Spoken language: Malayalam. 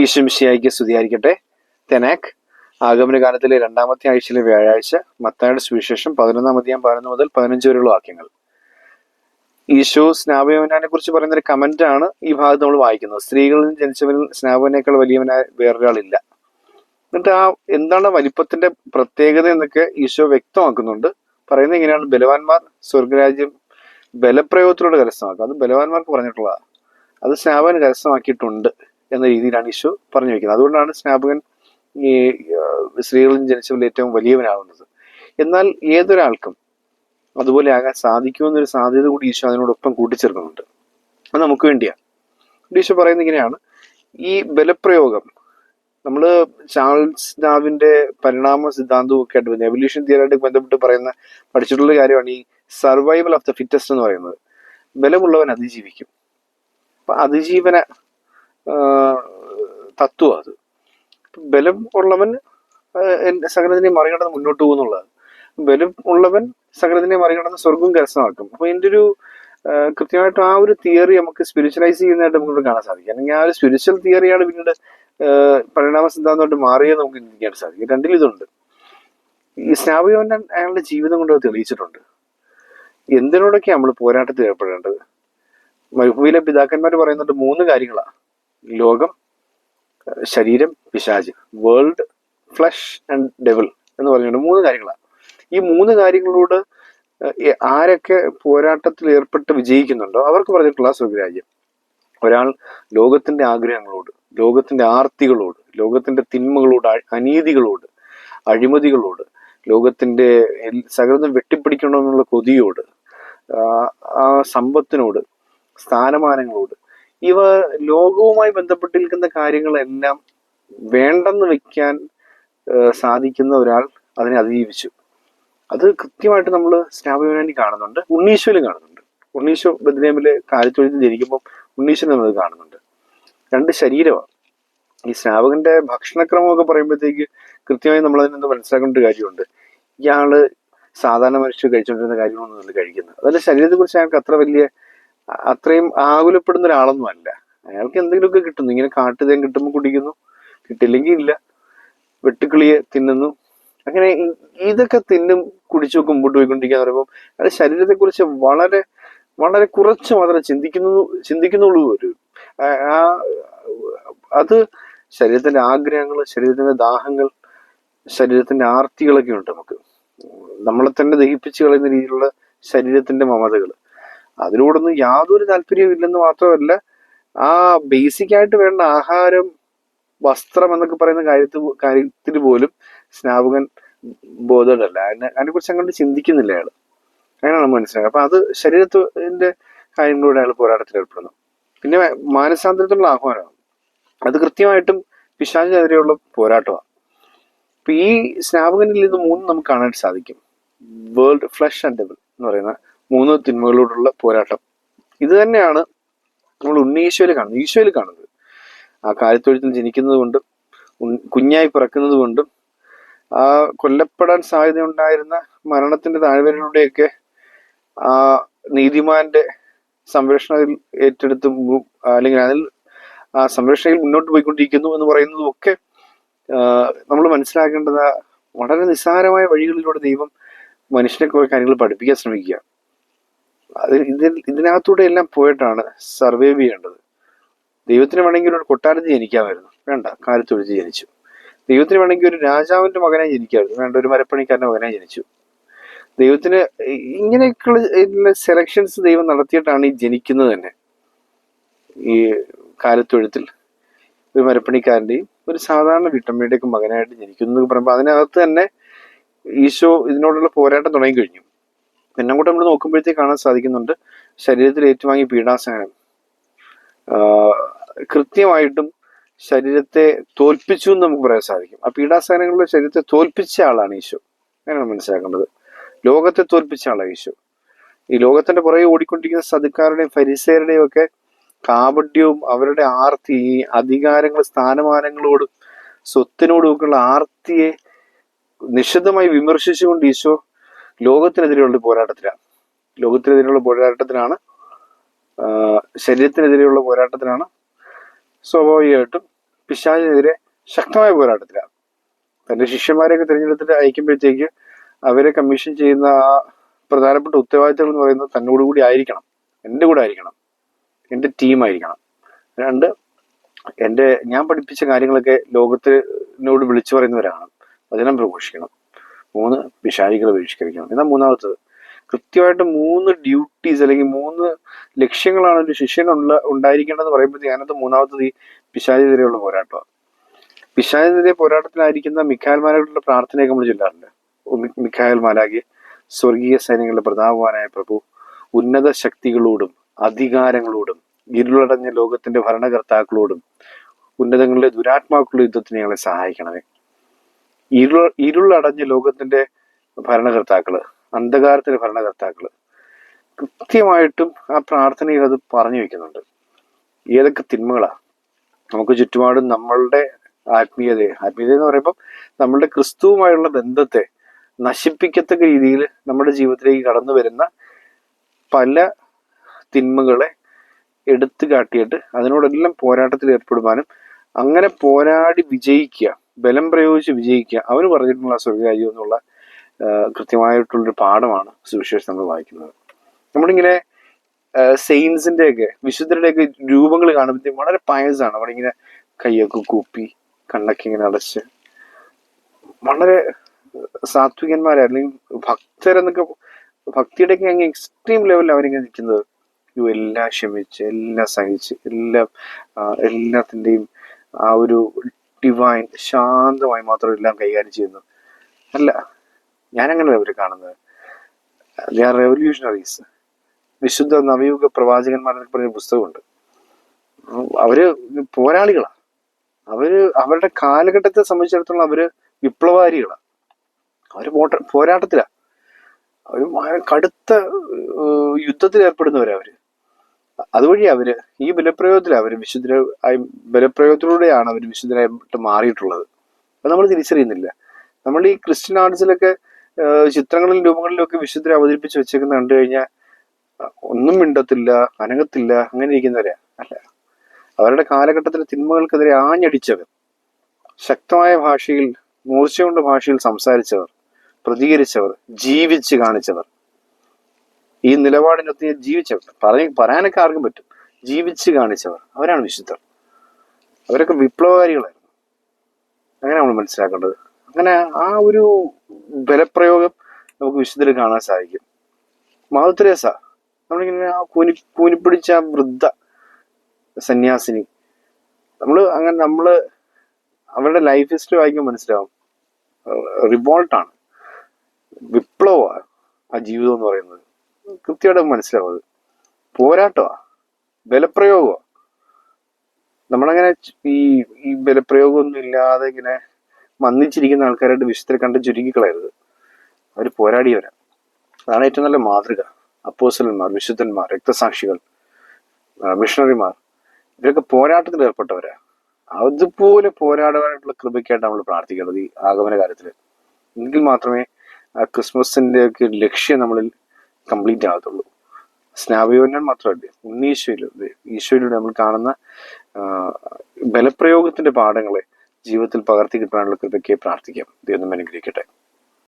ഈശ്വമിഷിയായിക്ക് സ്തുതിയായിരിക്കട്ടെ. തെനാക് ആഗമന കാലത്തിലെ രണ്ടാമത്തെ ആഴ്ചയിലെ വ്യാഴാഴ്ച മത്തായുടെ സുവിശേഷം പതിനൊന്നാം അധ്യായം പതിനൊന്ന് മുതൽ പതിനഞ്ച് വരെയുള്ള വാക്യങ്ങൾ. ഈശോ സ്നാപയോനാനെ കുറിച്ച് പറയുന്ന ഒരു കമന്റ് ആണ് ഈ ഭാഗത്ത് നമ്മൾ വായിക്കുന്നത്. സ്ത്രീകളിൽ ജനിച്ചവരിൽ സ്നാപകനേക്കാൾ വലിയവനായ വേറൊരാളില്ല. എന്നിട്ട് ആ എന്താണ് വലിപ്പത്തിന്റെ പ്രത്യേകത എന്നൊക്കെ ഈശോ വ്യക്തമാക്കുന്നുണ്ട്. പറയുന്നത് ഇങ്ങനെയാണ്. ബലവാന്മാർ സ്വർഗരാജ്യം ബലപ്രയോഗത്തിലൂടെ കരസ്ഥമാക്കുക. അത് ബലവാന്മാർക്ക് പറഞ്ഞിട്ടുള്ളതാണ്. അത് സ്നാപകൻ കരസ്ഥമാക്കിയിട്ടുണ്ട്. എന്ന രീതിയിലാണ് ഈശോ പറഞ്ഞു വെക്കുന്നത്. അതുകൊണ്ടാണ് സ്നാപകൻ ഈ സ്ത്രീകളിൽ ജനിച്ചവരിൽ ഏറ്റവും വലിയവനാകുന്നത് എന്നാൽ ഏതൊരാൾക്കും അതുപോലെ ആകാൻ സാധിക്കുമെന്നൊരു സാധ്യത കൂടി ഈശോ അതിനോടൊപ്പം കൂട്ടിച്ചേർക്കുന്നുണ്ട്. അത് നമുക്ക് വേണ്ടിയാണ് ഈശോ പറയുന്നത് ഇങ്ങനെയാണ്. ഈ ബലപ്രയോഗം നമ്മൾ ചാൾസ് ഡാവിന്റെ പരിണാമ സിദ്ധാന്തവും ഒക്കെ ആയിട്ട് എവല്യൂഷൻ തിയറായിട്ട് ബന്ധപ്പെട്ട് പറയുന്ന പഠിച്ചിട്ടുള്ള കാര്യമാണ് ഈ സർവൈവൽ ഓഫ് ദ ഫിറ്റസ്റ്റ് എന്ന് പറയുന്നത്. ബലമുള്ളവൻ അതിജീവിക്കും. അപ്പൊ അതിജീവന തത്വം അത്. ബലം ഉള്ളവൻ സകലത്തിനെ മറികടന്ന് മുന്നോട്ട് പോകുന്നുള്ളതാണ് ബലം ഉള്ളവൻ സകലതിനെ മറികടന്ന് സ്വർഗം കരസ്ഥമാക്കും. അപ്പൊ എന്റെ ഒരു കൃത്യമായിട്ട് ആ ഒരു തിയറി നമുക്ക് സ്പിരിച്വലൈസ് ചെയ്യുന്നതായിട്ട് നമുക്ക് കാണാൻ സാധിക്കും. അല്ലെങ്കിൽ ആ ഒരു സ്പിരിച്വൽ തിയറിയാണ് പിന്നീട് പരിണാമ സിദ്ധാന്തമായിട്ട് മാറിയത് നമുക്ക് ചിന്തിക്കാൻ സാധിക്കും. രണ്ടിലും ഇതുണ്ട്. ഈ സ്നാപകവൻ അയാളുടെ ജീവിതം കൊണ്ട് തെളിയിച്ചിട്ടുണ്ട്. എന്തിനോടൊക്കെ നമ്മൾ പോരാട്ടത്തിൽ ഏർപ്പെടേണ്ടത്? മരുഭൂമിയിലെ പിതാക്കന്മാർ പറയുന്നുണ്ട് മൂന്ന് കാര്യങ്ങളാണ് ലോകം ശരീരം പിശാജ് വേൾഡ് ഫ്ലഷ് ആൻഡ് ഡെവൽ എന്ന് പറഞ്ഞുകൊണ്ട് മൂന്ന് കാര്യങ്ങളാണ്. ഈ മൂന്ന് കാര്യങ്ങളോട് ആരൊക്കെ പോരാട്ടത്തിൽ ഏർപ്പെട്ട് വിജയിക്കുന്നുണ്ടോ അവർക്ക് പറഞ്ഞിട്ടുള്ള സ്വർഗരാജ്യം ഒരാൾ ലോകത്തിന്റെ ആഗ്രഹങ്ങളോട് ലോകത്തിന്റെ ആർത്തികളോട് ലോകത്തിന്റെ തിന്മകളോട് അനീതികളോട് അഴിമതികളോട് ലോകത്തിന്റെ സകലതും വെട്ടിപ്പിടിക്കണമെന്നുള്ള കൊതിയോട് ആ സമ്പത്തിനോട് സ്ഥാനമാനങ്ങളോട് ഇവ ലോകവുമായി ബന്ധപ്പെട്ടിരിക്കുന്ന കാര്യങ്ങളെല്ലാം വേണ്ടെന്ന് വെക്കാൻ സാധിക്കുന്ന ഒരാൾ അതിനെ അതിജീവിച്ചു. അത് കൃത്യമായിട്ട് നമ്മൾ സ്നാപയോനാനി കാണുന്നുണ്ട്. ഉണ്ണീശ്വലും കാണുന്നുണ്ട്. ഉണ്ണീശോ ബദ്രേമിലെ കാലിത്തൊഴുത്തിൽ ജനിക്കുമ്പോൾ ഉണ്ണീശോ നമ്മൾ കാണുന്നുണ്ട്. രണ്ട് ശരീരമാണ് ഈ സ്നാപകന്റെ ഭക്ഷണക്രമമൊക്കെ പറയുമ്പോഴത്തേക്ക് കൃത്യമായി നമ്മൾ അതിനൊന്ന് മനസ്സിലാക്കേണ്ട ഒരു കാര്യമുണ്ട്. ഇയാൾ സാധാരണ മനുഷ്യർ കഴിച്ചുകൊണ്ടിരുന്ന കാര്യങ്ങളൊന്നും കഴിക്കുന്നത്. അതല്ല ശരീരത്തെ കുറിച്ച് അയാൾക്ക് അത്ര വലിയ അത്രയും ആകുലപ്പെടുന്ന ഒരാളൊന്നും അല്ല. അയാൾക്ക് എന്തെങ്കിലുമൊക്കെ കിട്ടുന്നു. ഇങ്ങനെ കാട്ടുതേൻ കിട്ടുമ്പോൾ കുടിക്കുന്നു. കിട്ടില്ലെങ്കിൽ ഇല്ല. വെട്ടുക്കിളിയെ തിന്നുന്നു. അങ്ങനെ ഇതൊക്കെ തിന്നും കുടിച്ചൊക്കെ മുമ്പോട്ട് പോയിക്കൊണ്ടിരിക്കുക പറയുമ്പോൾ അയാളുടെ ശരീരത്തെ കുറിച്ച് വളരെ വളരെ കുറച്ച് മാത്രമേ ചിന്തിക്കുന്നു ചിന്തിക്കുന്നുള്ളൂ ഒരു. ആ- അത് ശരീരത്തിന്റെ ആഗ്രഹങ്ങൾ ശരീരത്തിന്റെ ദാഹങ്ങൾ ശരീരത്തിന്റെ ആർത്തികളൊക്കെ ഉണ്ട് നമുക്ക്. നമ്മളെ തന്നെ ദഹിപ്പിച്ച് കളയുന്ന രീതിയിലുള്ള ശരീരത്തിന്റെ മമതകൾ അതിനോടൊന്നും യാതൊരു താല്പര്യവും ഇല്ലെന്ന് മാത്രമല്ല ആ ബേസിക് ആയിട്ട് വേണ്ട ആഹാരം വസ്ത്രം എന്നൊക്കെ പറയുന്ന കാര്യത്തിൽ കാര്യത്തിൽ പോലും സ്നാപകൻ ബോധമല്ല അതിനെ അതിനെ കുറിച്ച് അങ്ങോട്ട് ചിന്തിക്കുന്നില്ല അയാൾ അങ്ങനെയാണ് മനസ്സിലാക്കുക അപ്പൊ അത് ശരീരത്തിന്റെ കാര്യങ്ങളിലൂടെ അയാൾ പോരാട്ടത്തിൽ ഏർപ്പെടുന്നു. പിന്നെ മാനസാന്തരത്തിലുള്ള ആഹ്വാനമാണ്. അത് കൃത്യമായിട്ടും പിശാചിനെതിരെയുള്ള പോരാട്ടമാണ്. അപ്പൊ ഈ സ്നാപകനിൽ നിന്ന് മൂന്നും നമുക്ക് കാണാൻ സാധിക്കും. വേൾഡ് ഫ്ലഷ് ആൻഡ് ഡെബിൾ എന്ന് പറയുന്ന മൂന്ന് തിന്മകളോടുള്ള പോരാട്ടം. ഇത് തന്നെയാണ് നമ്മൾ ഉണ്ണീശോയിൽ കാണുന്നത്. ഈശോയിൽ കാണുന്നത്. ആ കാലിത്തൊഴുത്തിൽ ജനിക്കുന്നത് കൊണ്ടും കുഞ്ഞായി പിറക്കുന്നത് കൊണ്ടും ആ കൊല്ലപ്പെടാൻ സാധ്യതയുണ്ടായിരുന്ന മരണത്തിന്റെ താഴ്വരയിലൂടെയൊക്കെ ആ നീതിമാന്റെ സംരക്ഷണത്തിൽ ഏറ്റെടുത്ത് അല്ലെങ്കിൽ അതിൽ ആ സംരക്ഷണയിൽ മുന്നോട്ട് പോയിക്കൊണ്ടിരിക്കുന്നു എന്ന് പറയുന്നതും ഒക്കെ നമ്മൾ മനസ്സിലാക്കേണ്ടത് വളരെ നിസ്സാരമായ വഴികളിലൂടെ ദൈവം മനുഷ്യനെ കുറെ കാര്യങ്ങൾ പഠിപ്പിക്കാൻ ശ്രമിക്കുക ഇതിൽ ഇതിനകത്തൂടെ എല്ലാം പോയിട്ടാണ് സർവൈവ് ചെയ്യേണ്ടത്. ദൈവത്തിന് വേണമെങ്കിൽ ഒരു കൊട്ടാരത്തിൽ ജനിക്കാമായിരുന്നു. വേണ്ട കാലത്തൊഴിച്ച് ജനിച്ചു. ദൈവത്തിന് വേണമെങ്കിൽ ഒരു രാജാവിന്റെ മകനായി ജനിക്കാമായിരുന്നു. വേണ്ട ഒരു മരപ്പണിക്കാരന്റെ മകനായി ജനിച്ചു. ദൈവത്തിന് ഇങ്ങനെയൊക്കെയുള്ള സെലക്ഷൻസ് ദൈവം നടത്തിയിട്ടാണ് ഈ ജനിക്കുന്നത് തന്നെ. ഈ കാലത്തൊഴുത്തിൽ ഒരു മരപ്പണിക്കാരന്റെയും ഒരു സാധാരണ വീട്ടമ്മയുടെയൊക്കെ മകനായിട്ട് ജനിക്കുന്നു എന്ന് പറയുമ്പോൾ അതിനകത്ത് തന്നെ ഈശോ ഇതിനോടുള്ള പോരാട്ടം തുടങ്ങി കഴിഞ്ഞു. പിന്നെ കൂടെ നമ്മൾ നോക്കുമ്പോഴത്തേക്ക് കാണാൻ സാധിക്കുന്നുണ്ട് ശരീരത്തിൽ ഏറ്റുവാങ്ങിയ പീഡാസഹനം. കൃത്യമായിട്ടും ശരീരത്തെ തോൽപ്പിച്ചു എന്ന് നമുക്ക് പറയാൻ സാധിക്കും. ആ പീഡാസഹനങ്ങളുടെ ശരീരത്തെ തോൽപ്പിച്ച ആളാണ് ഈശോ. അങ്ങനെയാണ് മനസ്സിലാക്കേണ്ടത്. ലോകത്തെ തോൽപ്പിച്ച ആളാണ് ഈശോ. ഈ ലോകത്തിന്റെ പുറകെ ഓടിക്കൊണ്ടിരിക്കുന്ന സതുക്കാരുടെയും ഫരിസേരുടെയും ഒക്കെ കാപഡ്യവും അവരുടെ ആർത്തി ഈ അധികാരങ്ങൾ സ്ഥാനമാനങ്ങളോടും സ്വത്തിനോടും ഒക്കെയുള്ള ആർത്തിയെ നിശിതമായി വിമർശിച്ചുകൊണ്ട് ഈശോ ലോകത്തിനെതിരെയുള്ള പോരാട്ടത്തിലാണ്. ലോകത്തിനെതിരെയുള്ള പോരാട്ടത്തിനാണ് ശരീരത്തിനെതിരെയുള്ള പോരാട്ടത്തിനാണ് സ്വാഭാവികമായിട്ടും പിശാചിനെതിരെ ശക്തമായ പോരാട്ടത്തിലാണ്. തന്റെ ശിഷ്യന്മാരെയൊക്കെ തിരഞ്ഞെടുത്തിട്ട് അയക്കുമ്പോഴത്തേക്ക് അവരെ കമ്മീഷൻ ചെയ്യുന്ന ആ പ്രധാനപ്പെട്ട ഉത്തരവാദിത്തങ്ങൾ എന്ന് പറയുന്നത് തന്നോട് കൂടി ആയിരിക്കണം. എന്റെ കൂടെ ആയിരിക്കണം. എന്റെ ടീമായിരിക്കണം രണ്ട് എന്റെ ഞാൻ പഠിപ്പിച്ച കാര്യങ്ങളൊക്കെ ലോകത്തിനോട് വിളിച്ചു പറയുന്നവരാണ്. വചനം പ്രഘോഷിക്കണം. മൂന്ന് പിശാചികളെ ബഹിഷ്കരിക്കണം എന്നാൽ മൂന്നാമത്തത്. കൃത്യമായിട്ട് മൂന്ന് ഡ്യൂട്ടീസ് അല്ലെങ്കിൽ മൂന്ന് ലക്ഷ്യങ്ങളാണ് ഒരു ശിഷ്യനുള്ള ഉണ്ടായിരിക്കേണ്ടതെന്ന് പറയുമ്പോഴത്തേക്ക് അതിനകത്ത് മൂന്നാമത്തത് ഈ പിശാചിനെതിരെയുള്ള പോരാട്ടമാണ്. പിശാചിനെതിരെ പോരാട്ടത്തിനായിരിക്കുന്ന മിഖായൽമാരായിട്ടുള്ള പ്രാർത്ഥനയൊക്കെ നമ്മൾ ചൊല്ലാറുണ്ട്. മിഖായൽ മാലാകി സ്വർഗീയ സൈന്യങ്ങളുടെ പ്രതാപവാനായ പ്രഭു ഉന്നത ശക്തികളോടും അധികാരങ്ങളോടും ഇരുളടഞ്ഞ ലോകത്തിന്റെ ഭരണകർത്താക്കളോടും ഉന്നതങ്ങളിലെ ദുരാത്മാക്കളുടെ യുദ്ധത്തിന് ഞങ്ങളെ സഹായിക്കണമേ. ഇരുൾ ഇരുളടഞ്ഞ ലോകത്തിന്റെ ഭരണകർത്താക്കൾ അന്ധകാരത്തിന്റെ ഭരണകർത്താക്കൾ കൃത്യമായിട്ടും ആ പ്രാർത്ഥനയിൽ അത് പറഞ്ഞു വെക്കുന്നുണ്ട്. ഏതൊക്കെ തിന്മകളാ? നമുക്ക് ചുറ്റുപാടും നമ്മളുടെ ആത്മീയതയെ ആത്മീയത എന്ന് പറയുമ്പോൾ നമ്മളുടെ ക്രിസ്തുവുമായുള്ള ബന്ധത്തെ നശിപ്പിക്കത്തക്ക രീതിയിൽ നമ്മുടെ ജീവിതത്തിലേക്ക് കടന്നു വരുന്ന പല തിന്മകളെ എടുത്തു കാട്ടിയിട്ട് അതിനോടെല്ലാം പോരാട്ടത്തിൽ ഏർപ്പെടുവാനും അങ്ങനെ പോരാടി വിജയിക്കുക ബലം പ്രയോഗിച്ച് വിജയിക്കുക. അവർ പറഞ്ഞിട്ടുള്ള സ്വർഗരാജ്യം എന്നുള്ള കൃത്യമായിട്ടുള്ളൊരു പാഠമാണ് സുവിശേഷം നമ്മൾ വായിക്കുന്നത്. നമ്മളിങ്ങനെ സെയിൻസിന്റെ ഒക്കെ വിശുദ്ധരുടെ ഒക്കെ രൂപങ്ങൾ കാണുമ്പോഴത്തേക്കും വളരെ പയസാണ്. അവിടെ ഇങ്ങനെ കൈയൊക്കെ കൂപ്പി കണ്ണൊക്കെ ഇങ്ങനെ അടച്ച്. വളരെ സാത്വികന്മാരെ അല്ലെങ്കിൽ ഭക്തരെന്നൊക്കെ ഭക്തിയുടെ ഒക്കെ അങ്ങ് എക്സ്ട്രീം ലെവലിൽ അവരിങ്ങനെ നിൽക്കുന്നത്. എല്ലാം ക്ഷമിച്ച് എല്ലാം സഹിച്ച് എല്ലാം എല്ലാത്തിന്റെയും ആ ഒരു ഡിവൈൻ ശാന്തമായി മാത്രം എല്ലാം കൈകാര്യം ചെയ്യുന്നു. അല്ല ഞാനങ്ങനെ അവർ കാണുന്നത്. ദേ ആർ റെവല്യൂഷണറീസ് വിശുദ്ധ നവയുഗ പ്രവാചകന്മാരെന്നൊക്കെ പറഞ്ഞ പുസ്തകമുണ്ട്. അവർ പോരാളികളാണ് അവർ അവരുടെ കാലഘട്ടത്തെ സംബന്ധിച്ചിടത്തോളം അവർ വിപ്ലവകാരികളാണ് അവർ പോട്ട പോരാട്ടത്തിലാ. അവർ കടുത്ത യുദ്ധത്തിൽ ഏർപ്പെടുന്നവരാ അവർ. അതുവഴി അവർ ഈ ബലപ്രയോഗത്തിൽ അവർ വിശുദ്ധ ബലപ്രയോഗത്തിലൂടെയാണ് അവർ വിശുദ്ധരായിട്ട് മാറിയിട്ടുള്ളത്. അത് നമ്മൾ തിരിച്ചറിയുന്നില്ല. നമ്മൾ ഈ ക്രിസ്ത്യൻ ആർട്സിലൊക്കെ ചിത്രങ്ങളിലും രൂപങ്ങളിലും ഒക്കെ വിശുദ്ധരെ അവതരിപ്പിച്ച് വെച്ചേക്കുന്ന കണ്ടു കഴിഞ്ഞാൽ ഒന്നും മിണ്ടത്തില്ല അനങ്ങത്തില്ല അങ്ങനെ ഇരിക്കുന്നവരാ. അല്ല. അവരുടെ കാലഘട്ടത്തിലെ തിന്മകൾക്കെതിരെ ആഞ്ഞടിച്ചവർ ശക്തമായ ഭാഷയിൽ മൂർച്ചയുള്ള ഭാഷയിൽ സംസാരിച്ചവർ പ്രതികരിച്ചവർ ജീവിച്ച് കാണിച്ചവർ. ഈ നിലപാടിനൊത്ത് ജീവിച്ചവർ. പറഞ്ഞ പറയാനൊക്കെ ആർക്കും പറ്റും. ജീവിച്ച് കാണിച്ചവർ. അവരാണ് വിശുദ്ധർ. അവരൊക്കെ വിപ്ലവകാരികളായിരുന്നു. അങ്ങനെ നമ്മൾ മനസ്സിലാക്കേണ്ടത്. അങ്ങനെ ആ ഒരു ബലപ്രയോഗം നമുക്ക് വിശുദ്ധരിൽ കാണാൻ സാധിക്കും. മാധുരേസ നമ്മളിങ്ങനെ ആ കൂനി കൂനിപ്പിടിച്ച വൃദ്ധ സന്യാസിനി. നമ്മൾ അങ്ങനെ നമ്മൾ അവരുടെ ലൈഫ് ഹിസ്റ്ററി വായിക്കുമ്പോൾ മനസ്സിലാവും. റിവോൾട്ടാണ്. വിപ്ലവമാണ് ആ ജീവിതം എന്ന് പറയുന്നത്. കൃത്യമായിട്ട് മനസ്സിലാവും പോരാട്ടമാ. ബലപ്രയോഗമാ. നമ്മളങ്ങനെ ഈ ഈ ബലപ്രയോഗമൊന്നും ഇല്ലാതെ ഇങ്ങനെ മന്ദിച്ചിരിക്കുന്ന ആൾക്കാരായിട്ട് വിശുദ്ധരെ കണ്ട് ചുരുക്കിക്കളയരുത് അവർ പോരാടിയവരാ. അതാണ് ഏറ്റവും നല്ല മാതൃക. അപ്പോസലന്മാർ വിശുദ്ധന്മാർ രക്തസാക്ഷികൾ മിഷണറിമാർ. ഇവരൊക്കെ പോരാട്ടത്തിൽ ഏർപ്പെട്ടവരാ. അതുപോലെ പോരാടാനായിട്ടുള്ള കൃപയ്ക്കായിട്ട് നമ്മൾ പ്രാർത്ഥിക്കേണ്ടത് ഈ ആഗമന കാര്യത്തിൽ എങ്കിൽ മാത്രമേ ആ ക്രിസ്മസിന്റെ ഒക്കെ ലക്ഷ്യം നമ്മളിൽ കംപ്ലീറ്റ് ആകത്തുള്ളൂ. സ്നാപയോന്യൻ മാത്രമല്ല ഉണ്ണീശ്വരിലൂടെ ഈശോയിലൂടെ നമ്മൾ കാണുന്ന ബലപ്രയോഗത്തിന്റെ പാഠങ്ങളെ ജീവിതത്തിൽ പകർത്തി കിട്ടാനുള്ള കൃപയ്ക്ക് പ്രാർത്ഥിക്കാം. ദൈവം അനുഗ്രഹിക്കട്ടെ.